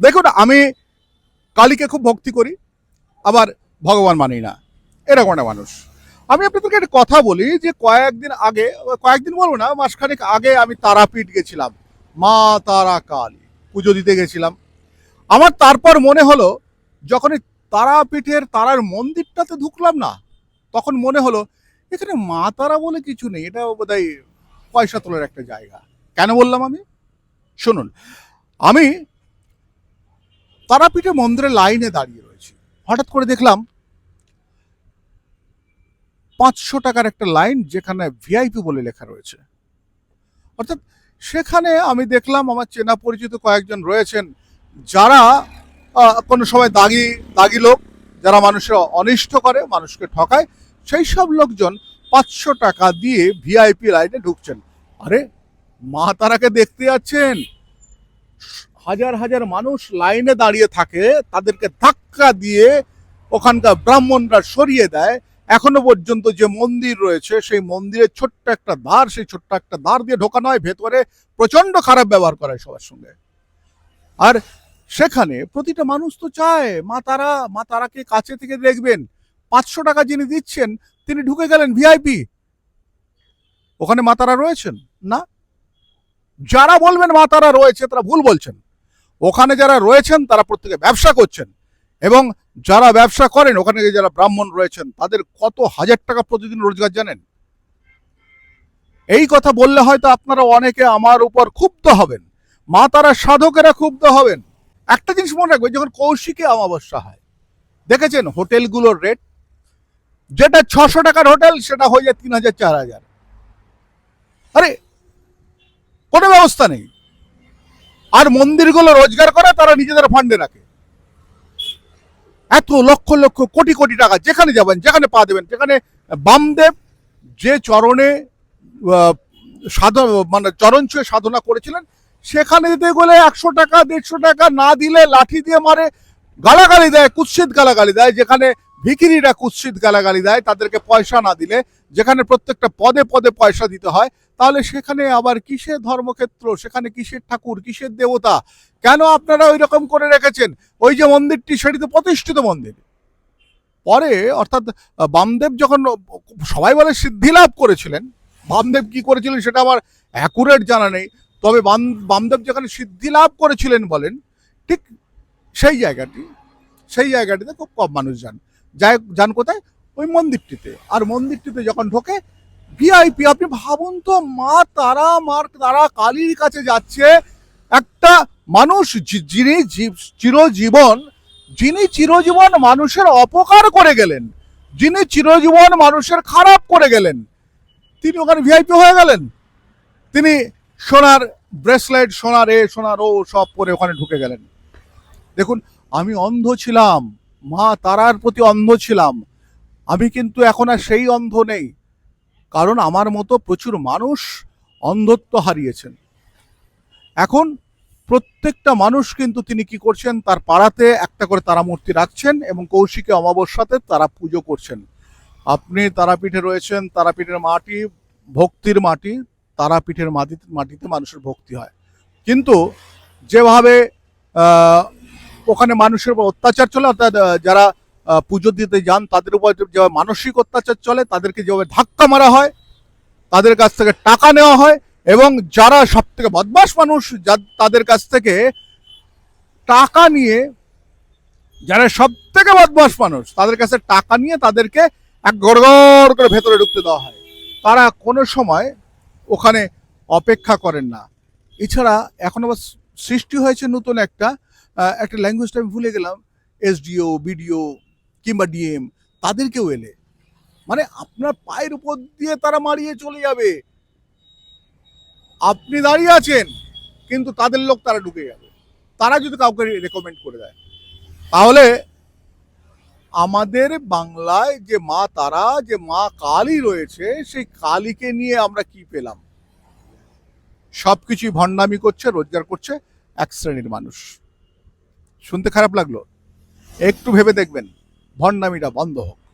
দেখুন, আমি কালীকে খুব ভক্তি করি, আবার ভগবান মানি না। এরকম একটা মানুষ। আমি আপনাদেরকে একটা কথা বলি যে, কয়েকদিন আগে, কয়েকদিন বলব না, মাসখানেক আগে আমি তারাপীঠ গেছিলাম, মা তারা কালী, পুজো দিতে গেছিলাম। আমার তারপর মনে হলো যখন তারাপীঠের তারার মন্দিরটাতে ঢুকলাম না, তখন মনে হলো, এখানে মা তারা বলে কিছু নেই, এটা বোধহয় পয়সা তোলার একটা জায়গা। কেন বললাম আমি? শুনুন, আমি তারাপীঠে মন্দিরের লাইনে দাঁড়িয়ে রয়েছি। হঠাৎ করে দেখলাম পাঁচশো টাকার একটা লাইন যেখানে ভিআইপি বলে লেখা রয়েছে। অর্থাৎ সেখানে আমি দেখলাম আমার চেনা পরিচিত কয়েকজন রয়েছেন যারা কোনো সময় দাগি দাগি লোক, যারা মানুষের অনিষ্ট করে, মানুষকে ঠকায়, সেই সব লোকজন পাঁচশো টাকা দিয়ে ভিআইপি লাইনে ঢুকছেন। আরে, মা তারাকে দেখতে যাচ্ছেন। হাজার হাজার মানুষ লাইনে দাঁড়িয়ে থাকে, তাদেরকে ধাক্কা দিয়ে ওখানকার ব্রাহ্মণরা সরিয়ে দেয়। এখনও পর্যন্ত যে মন্দির রয়েছে, সেই মন্দিরের ছোট্ট একটা দ্বার, সেই ছোট্ট একটা দ্বার দিয়ে ঢোকানো হয়, ভেতরে প্রচণ্ড খারাপ ব্যবহার করে সবার সঙ্গে। আর সেখানে প্রতিটা মানুষ তো চায়, মা তারা, মা তারাকে কাছে থেকে দেখবেন, পাঁচশো টাকা যিনি দিচ্ছেন, তিনি ঢুকে গেলেন ভিআইপি। ওখানে মা তারা রয়েছেন? না? যারা বলবেন মা তারা রয়েছে, তারা ভুল বলছেন। ওখানে যারা রয়েছেন তারা প্রত্যেকে ব্যবসা করছেন এবং যারা ব্যবসা করেন, ওখানে যারা ব্রাহ্মণ রয়েছেন, তাদের কত হাজার টাকা প্রতিদিন রোজগার জানেন? এই কথা বললে হয়তো আপনারা অনেকে আমার উপর ক্ষুব্ধ হবেন, মা তারা সাধকেরা ক্ষুব্ধ হবেন। একটা জিনিস মনে রাখবেন, যখন কৌশিকে অমাবস্যা হয়, দেখেছেন হোটেলগুলোর রেট যেটা ছশো টাকার হোটেল, সেটা হয়ে যায় তিন হাজার, চার হাজার। আরে, কোনো ব্যবস্থা নেই। আর মন্দিরগুলো রোজগার করে তারা নিজেদের ফান্ডে রাখে। এত লক্ষ লক্ষ কোটি কোটি টাকা যেখানে যাবেন, যেখানে পা দেবেন, যেখানে বামদেব যে চরণে মানে চরণ ছুঁয়ে সাধনা করেছিলেন, সেখানে দিতে গেলে একশো টাকা, দেড়শো টাকা না দিলে লাঠি দিয়ে মারে, গালাগালি দেয়, কুৎসিত গালাগালি দেয়, যেখানে ভিকিরিরা কুৎসিত গালাগালি দেয়, তাদেরকে পয়সা না দিলে যেখানে প্রত্যেকটা পদে পদে পয়সা দিতে হয়, তাহলে সেখানে আবার কিসের ধর্মক্ষেত্র, সেখানে কিসের ঠাকুর, কিসের দেবতা? কেন আপনারা ওই রকম করে রেখেছেন? ওই যে মন্দিরটি, সেটি তো প্রতিষ্ঠিত মন্দির। পরে, অর্থাৎ বামদেব যখন, সবাই বলে সিদ্ধি লাভ করেছিলেন। বামদেব কি করেছিলেন সেটা আমার অ্যাকুরেট জানা নেই। তবে বাম- বামদেব যেখানে সিদ্ধি লাভ করেছিলেন বলেন, ঠিক সেই জায়গাটি, সেই জায়গাটিতে খুব কম মানুষ যান। যান কোথায়? ওই মন্দিরটিতে। আর মন্দিরটিতে যখন ঢোকে ভিআইপি আপনি ভাবুন তো, মা তারা, মার তারা কালীর কাছে যাচ্ছে। একটা মানুষ যিনি চিরজীবন যিনি চিরজীবন মানুষের অপকার করে গেলেন, যিনি চিরজীবন মানুষের খারাপ করে গেলেন, তিনি ওখানে ভিআইপি হয়ে গেলেন। তিনি সোনার ব্রেসলেট, সোনার এ, সোনার ও সব করে ওখানে ঢুকে গেলেন। দেখুন, আমি অন্ধ ছিলাম, মা তারার প্রতি অন্ধ ছিলাম। আমি কিন্তু এখন আর সেই অন্ধ নেই। কারণ আমার মতো প্রচুর মানুষ অন্ধত্ব হারিয়েছেন। এখন প্রত্যেকটা মানুষ কিন্তু তিনি কি করছেন, তার পাড়াতে একটা করে তারা মূর্তি রাখছেন এবং কৌশিকে অমাবস্যাতে তারা পুজো করছেন। আপনি তারাপীঠে রয়েছেন, তারাপীঠের মাটি ভক্তির মাটি, তারাপীঠের মাটি, মাটিতে মানুষের ভক্তি হয়। কিন্তু যেভাবে ওখানে মানুষের উপর অত্যাচার চলে, অর্থাৎ যারা পুজো দিতে যান, তাদের উপর যেভাবে মানসিক অত্যাচার চলে, তাদেরকে যেভাবে ধাক্কা মারা হয়, তাদের কাছ থেকে টাকা নেওয়া হয়, এবং যারা সব থেকে বদমাস মানুষ তাদের কাছ থেকে টাকা নিয়ে যারা সব থেকে বদমাস মানুষ, তাদের কাছে টাকা নিয়ে তাদেরকে এক গড়গড় করে ভেতরে ঢুকতে দেওয়া হয়। তারা কোনো সময় ওখানে অপেক্ষা করেন না। এছাড়া এখন আবার সৃষ্টি হয়েছে নতুন একটা একটা ল্যাঙ্গুয়েজটা আমি ভুলে গেলাম এসডিও বিডিও কিংবা ডিএম, তাদেরকেও এলে। মানে আপনার পায়ের উপর দিয়ে তারা মারিয়ে চলে যাবে। আপনি দাঁড়িয়ে আছেন, কিন্তু তাদের লোক তারা ঢুকে যাবে। তারা যদি কাউকে রেকমেন্ড করে দেয়। তাহলে আমাদের বাংলায় যে মা তারা, যে মা কালী রয়েছে, সেই কালীকে নিয়ে আমরা কি পেলাম? সবকিছুই ভণ্ডামি করছে, রোজগার করছে এক শ্রেণির মানুষ। শুনতে খারাপ লাগল? একটু ভেবে দেখবেন। ভণ্ডামিটা বন্ধ হোক।